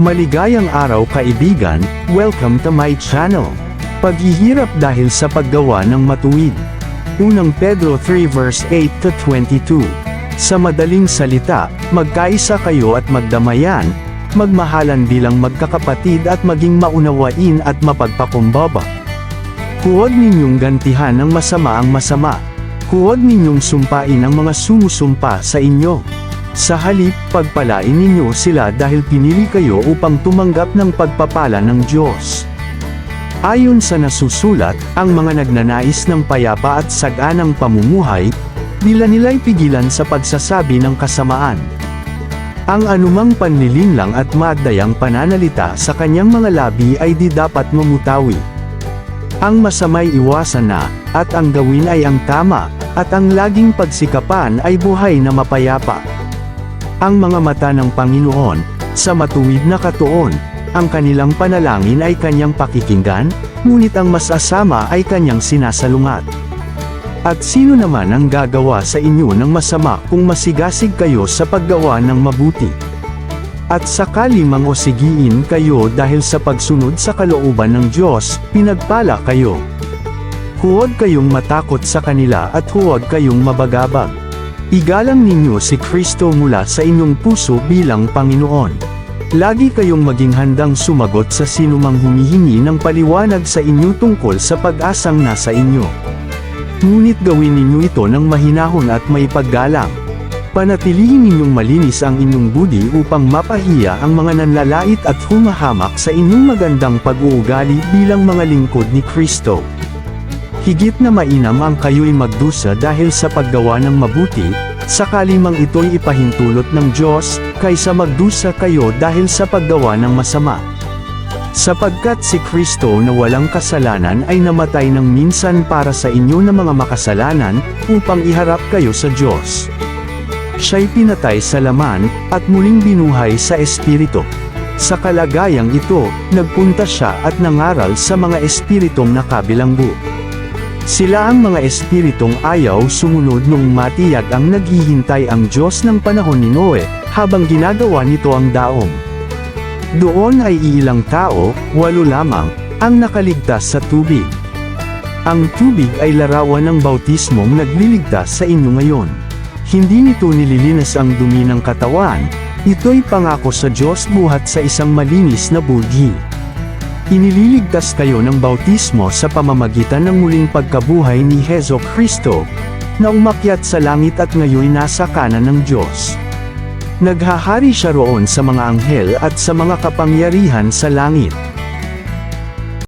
Maligayang araw kaibigan, welcome to my channel. Paghihirap dahil sa paggawa ng matuwid. Unang Pedro 3 verse 8 to 22. Sa madaling salita, magkaisa kayo at magdamayan, magmahalan bilang magkakapatid at maging maunawain at mapagpakumbaba. Huwag ninyong gantihan ng masama ang masama. Huwag ninyong sumpain ang mga sumusumpa sa inyo. Sa halip, pagpalain ninyo sila dahil pinili kayo upang tumanggap ng pagpapala ng Diyos. Ayon sa nasusulat, ang mga nagnanais ng payapa at saganang pamumuhay, nila nila'y pigilan sa pagsasabi ng kasamaan. Ang anumang panlilinlang at madayang pananalita sa kanyang mga labi ay di dapat mamutawi. Ang masamay iwasan na, at ang gawin ay ang tama, at ang laging pagsikapan ay buhay na mapayapa. Ang mga mata ng Panginoon, sa matuwid na katuon, ang kanilang panalangin ay kanyang pakikinggan, ngunit ang mas asama ay kanyang sinasalungat. At sino naman ang gagawa sa inyo ng masama kung masigasig kayo sa paggawa ng mabuti? At sakali mang osigiin kayo dahil sa pagsunod sa kalooban ng Diyos, pinagpala kayo. Huwag kayong matakot sa kanila at huwag kayong mabagabag. Igalang ninyo si Kristo mula sa inyong puso bilang Panginoon. Lagi kayong maging handang sumagot sa sinumang humihingi ng paliwanag sa inyo tungkol sa pag-asang nasa inyo. Ngunit gawin ninyo ito ng mahinahon at may paggalang. Panatilihin ninyong malinis ang inyong budi upang mapahiya ang mga nanlalait at humahamak sa inyong magandang pag-uugali bilang mga lingkod ni Kristo. Higit na mainam ang kayo'y magdusa dahil sa paggawa ng mabuti, sakali mang ito'y ipahintulot ng Diyos, kaysa magdusa kayo dahil sa paggawa ng masama. Sapagkat si Kristo na walang kasalanan ay namatay ng minsan para sa inyo na mga makasalanan, upang iharap kayo sa Diyos. Siya'y pinatay sa laman, at muling binuhay sa Espiritu. Sa kalagayang ito, nagpunta siya at nangaral sa mga espiritong nakabilanggo. Sila ang mga espiritong ayaw sumunod nung matiyag ang naghihintay ang Diyos ng panahon ni Noe, habang ginagawa nito ang daong. Doon ay iilang tao, walo lamang, ang nakaligtas sa tubig. Ang tubig ay larawan ng bautismong nagliligtas sa inyo ngayon. Hindi nito nililinas ang dumi ng katawan, ito'y pangako sa Diyos buhat sa isang malinis na budhi. Inililigtas kayo ng bautismo sa pamamagitan ng muling pagkabuhay ni Hezo Kristo, na umakyat sa langit at ngayoy nasa kanan ng Diyos. Naghahari siya roon sa mga anghel at sa mga kapangyarihan sa langit.